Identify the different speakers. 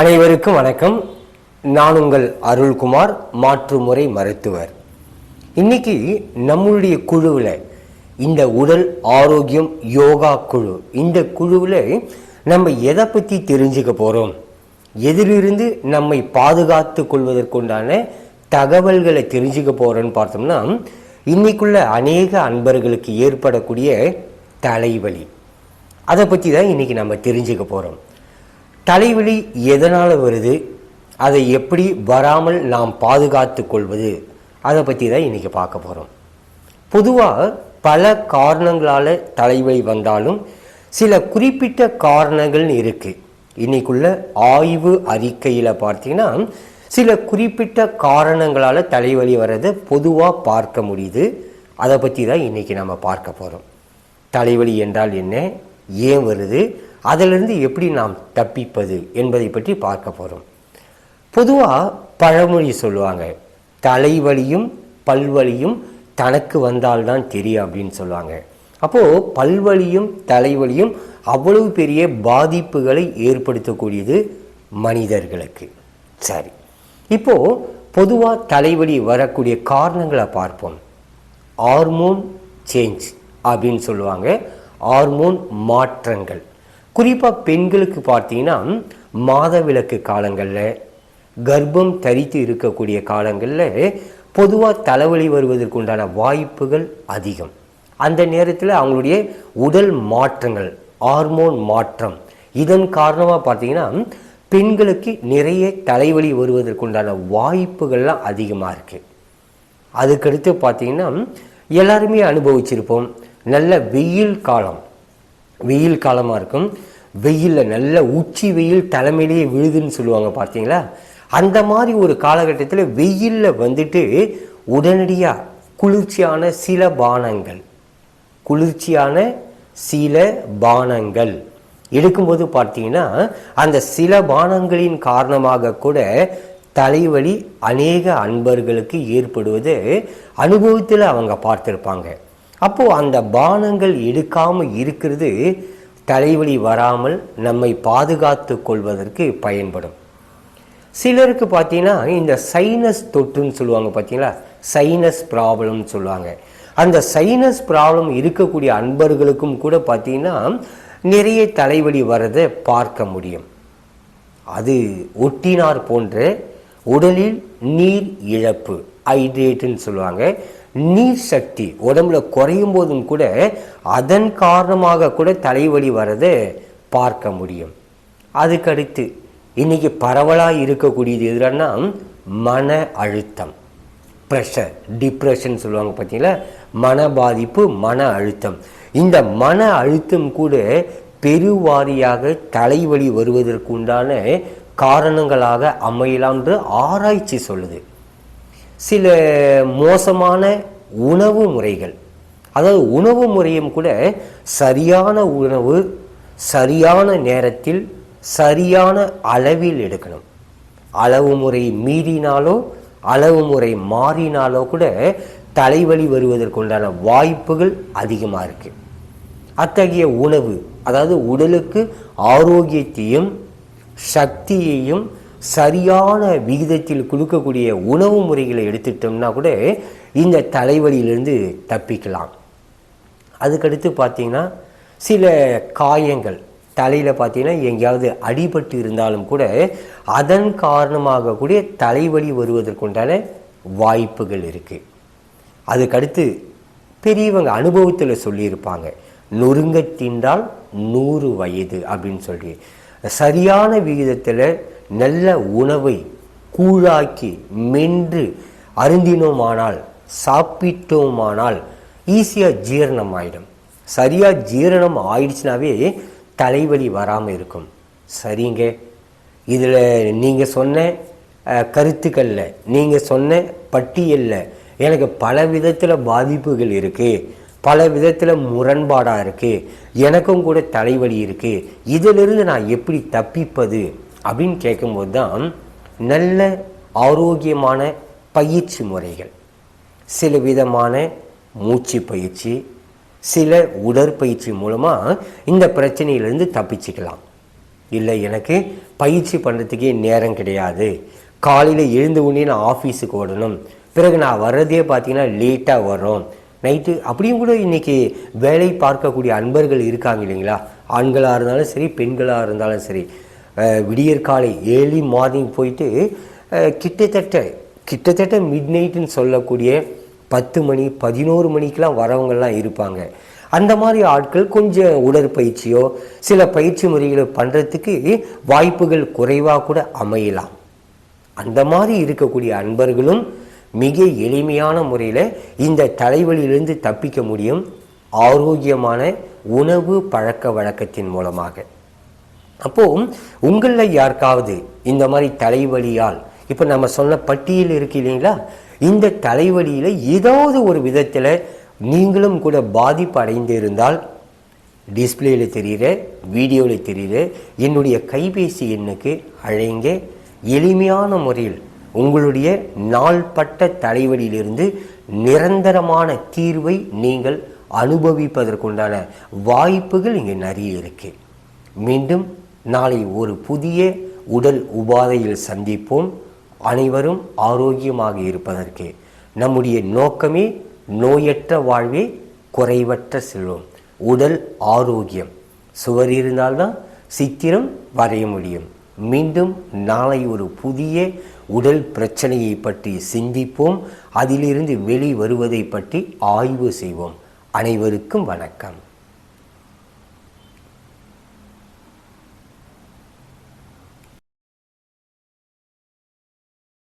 Speaker 1: அனைவருக்கும் வணக்கம். நான் உங்கள் அருள்குமார் மாற்றுமுறை மருத்துவர். இன்னைக்கு நம்மளுடைய குழுவில் இந்த உடல் ஆரோக்கியம் யோகா குழு இந்த குழுவில் நம்ம எதை பற்றி தெரிஞ்சுக்க போகிறோம் எதிலிருந்து நம்மை பாதுகாத்து கொள்வதற்குண்டான தகவல்களை தெரிஞ்சுக்க போகிறோன்னு பார்த்தோம்னா இன்னைக்குள்ள அநேக அன்பர்களுக்கு ஏற்படக்கூடிய தலைவலி. அதை பற்றி தான் இன்றைக்கி நம்ம தெரிஞ்சுக்க போகிறோம் தலைவலி எதனால் வருது? அதை எப்படி வராமல் நாம் பாதுகாத்து கொள்வது? அதை பற்றி தான் இன்றைக்கி பார்க்க போகிறோம் பொதுவாக பல காரணங்களால் தலைவலி வந்தாலும் சில குறிப்பிட்ட காரணங்கள் இருக்குது இன்றைக்குள்ள ஆய்வு அறிக்கையில் பார்த்தீங்கன்னா சில குறிப்பிட்ட காரணங்களால் தலைவலி வர்றதை பொதுவாக பார்க்க முடியுது. அதை பற்றி தான் இன்றைக்கி நம்ம பார்க்க போகிறோம் தலைவலி என்றால் என்ன? ஏன் வருது? அதிலிருந்து எப்படி நாம் தப்பிப்பது என்பதை பற்றி பார்க்க போகிறோம் பொதுவாக பழமொழி சொல்லுவாங்க. தலைவலியும் பல்வலியும் தனக்கு வந்தால்தான் தெரியும் அப்படின்னு சொல்லுவாங்க. அப்போது பல்வலியும் தலைவலியும் அவ்வளவு பெரிய பாதிப்புகளை ஏற்படுத்தக்கூடியது மனிதர்களுக்கு. சரி. இப்போது பொதுவாக தலைவலி வரக்கூடிய காரணங்களை பார்ப்போம். ஹார்மோன் சேஞ்ச் அப்படின்னு சொல்லுவாங்க. ஹார்மோன் மாற்றங்கள். குறிப்பாக பெண்களுக்கு பார்த்தீங்கன்னா மாதவிலக்கு காலங்களில் கர்ப்பம் தரித்து இருக்கக்கூடிய காலங்களில் பொதுவாக தலைவலி வருவதற்கு உண்டான வாய்ப்புகள் அதிகம். அந்த நேரத்தில் அவங்களுடைய உடல் மாற்றங்கள் ஹார்மோன் மாற்றம் இதன் காரணமாக பார்த்தீங்கன்னா பெண்களுக்கு நிறைய தலைவலி வருவதற்குண்டான வாய்ப்புகள்லாம் அதிகமாக இருக்குது அதுக்கடுத்து பார்த்தீங்கன்னா எல்லாருமே அனுபவிச்சிருப்போம் நல்ல வெயில் காலம் வெயில் காலமாக இருக்கும். வெயிலில் நல்ல உச்சி வெயில் தலைமையிலேயே விழுதுன்னு சொல்லுவாங்க பார்த்தீங்களா? அந்த மாதிரி ஒரு காலகட்டத்தில் வெயிலில் வந்துட்டு உடனடியாக குளிர்ச்சியான சில பானங்கள் குளிர்ச்சியான சில பானங்கள் எடுக்கும்போது பார்த்தீங்கன்னா அந்த சில பானங்களின் காரணமாக கூட தலைவலி அநேக அன்பர்களுக்கு ஏற்படுவது அனுபவத்தில் அவங்க பார்த்துருப்பாங்க. அப்போது அந்த பானங்கள் எடுக்காமல் இருக்கிறது தலைவலி வராமல் நம்மை பாதுகாத்து கொள்வதற்கு பயன்படும். சிலருக்கு பார்த்தீங்கன்னா இந்த சைனஸ் தொற்றுன்னு சொல்லுவாங்க பார்த்தீங்களா? சைனஸ் ப்ராப்ளம்னு சொல்லுவாங்க. அந்த சைனஸ் ப்ராப்ளம் இருக்கக்கூடிய அன்பர்களுக்கும் கூட பார்த்தீங்கன்னா நிறைய தலைவலி வரதை பார்க்க முடியும். அது ஒட்டினார் போன்ற உடலில் நீர் இழப்பு ஹைட்ரேட்டுன்னு சொல்லுவாங்க. நீர் சக்தி உடம்புல குறையும் போதும் கூட அதன் காரணமாக கூட தலைவலி வரதை பார்க்க முடியும். அதுக்கடுத்து இன்னைக்கு பரவலாக இருக்கக்கூடியது எதுனா மன அழுத்தம். ப்ரெஷர் டிப்ரெஷன் சொல்லுவாங்க பார்த்தீங்களா மன பாதிப்பு மன அழுத்தம். இந்த மன அழுத்தம் கூட பெருவாரியாக தலைவலி வருவதற்கு உண்டான காரணங்களாக அமையலாம் என்று ஆராய்ச்சி சொல்லுது. சில மோசமான உணவு முறைகள். அதாவது உணவு முறையும் கூட சரியான உணவு சரியான நேரத்தில் சரியான அளவில் எடுக்கணும். அளவு முறை மீறினாலோ அளவு முறை மாறினாலோ கூட தலைவலி வருவதற்குண்டான வாய்ப்புகள் அதிகமாக இருக்குது அத்தகைய உணவு அதாவது உடலுக்கு ஆரோக்கியத்தையும் சக்தியையும் சரியான விகிதத்தில் கொடுக்கக்கூடிய உணவு முறைகளை எடுத்துட்டோம்னா கூட இந்த தலைவலியிலிருந்து தப்பிக்கலாம். அதுக்கடுத்து பார்த்தீங்கன்னா சில காயங்கள் தலையில் பார்த்தீங்கன்னா எங்கேயாவது அடிபட்டு இருந்தாலும் கூட அதன் காரணமாக கூடிய தலைவலி வருவதற்குண்டான வாய்ப்புகள் இருக்குது அதுக்கடுத்து பெரியவங்க அனுபவத்தில் சொல்லியிருப்பாங்க நொறுங்க தின்றால் நூறு வயது அப்படின்னு சொல்லி. சரியான விகிதத்தில் நல்ல உணவை கூழாக்கி மென்று அருந்தினோமானால் சாப்பிட்டோமானால் ஈஸியாக ஜீரணம் ஆயிடும் சரியாக ஜீரணம் ஆயிடுச்சுனாவே தலைவலி வராமல் இருக்கும். சரிங்க? இதில் நீங்கள் சொன்ன கருத்துக்களில் நீங்கள் சொன்ன பட்டியலில் எனக்கு பல விதத்தில் பாதிப்புகள் இருக்குது பல விதத்தில் முரண்பாடாக இருக்குது எனக்கும் கூட தலைவலி இருக்குது இதிலிருந்து நான் எப்படி தப்பிப்பது? அப்படின்னு கேட்கும்போது தான் நல்ல ஆரோக்கியமான பயிற்சி முறைகள். சில விதமான மூச்சு பயிற்சி சில உடற்பயிற்சி மூலமாக இந்த பிரச்சனையிலேருந்து தப்பிச்சுக்கலாம். இல்லை எனக்கு பயிற்சி பண்ணுறதுக்கே நேரம் கிடையாது. காலையில் எழுந்த உடனே நான் ஆஃபீஸுக்கு ஓடணும். பிறகு நான் வர்றதே பார்த்தீங்கன்னா லேட்டாக வரோம் நைட்டு அப்படியும் கூட இன்றைக்கி வேலை பார்க்கக்கூடிய அன்பர்கள் இருக்காங்க இல்லைங்களா? ஆண்களாக இருந்தாலும் சரி பெண்களாக இருந்தாலும் சரி. விடியற் காலை ஏர்லி மார்னிங் போயிட்டு கிட்டத்தட்ட கிட்டத்தட்ட மிட் நைட்டுன்னு சொல்லக்கூடிய பத்து மணி பதினோரு மணிக்கெலாம் வரவங்கள்லாம் இருப்பாங்க. அந்த மாதிரி ஆட்கள் கொஞ்சம் உடற்பயிற்சியோ சில பயிற்சி முறைகளை பண்ணுறதுக்கு வாய்ப்புகள் குறைவாக கூட அமையலாம். அந்த மாதிரி இருக்கக்கூடிய அன்பர்களும் மிக எளிமையான முறையில் இந்த தலைவலியிலிருந்து தப்பிக்க முடியும். ஆரோக்கியமான உணவு பழக்க வழக்கத்தின் மூலமாக. அப்போ உங்களில் யாருக்காவது இந்த மாதிரி தலைவலியால் இப்போ நம்ம சொன்ன பட்டியல் இருக்கு இல்லைங்களா? இந்த தலைவலியில் ஏதாவது ஒரு விதத்தில் நீங்களும் கூட பாதிப்பு அடைந்திருந்தால் டிஸ்பிளேயில் தெரிகிற வீடியோவில் தெரிகிற என்னுடைய கைபேசி எண்ணுக்கு அழைங்க. எளிமையான முறையில் உங்களுடைய நாள்பட்ட தலைவலியிலிருந்து நிரந்தரமான தீர்வை நீங்கள் அனுபவிப்பதற்குண்டான வாய்ப்புகள் இங்கே நிறைய இருக்குது மீண்டும் நாளை ஒரு புதிய உடல் உபாதையில் சந்திப்போம். அனைவரும் ஆரோக்கியமாக இருப்பதற்கு நம்முடைய நோக்கமே நோயற்ற வாழ்வே குறைவற்ற செல்வம். உடல் ஆரோக்கியம். சுவர் இருந்தால்தான் சித்திரம் வரைய முடியும். மீண்டும் நாளை ஒரு புதிய உடல் பிரச்சனையை பற்றி சிந்திப்போம். அதிலிருந்து வெளிவருவதை பற்றி ஆய்வு செய்வோம். அனைவருக்கும் வணக்கம்.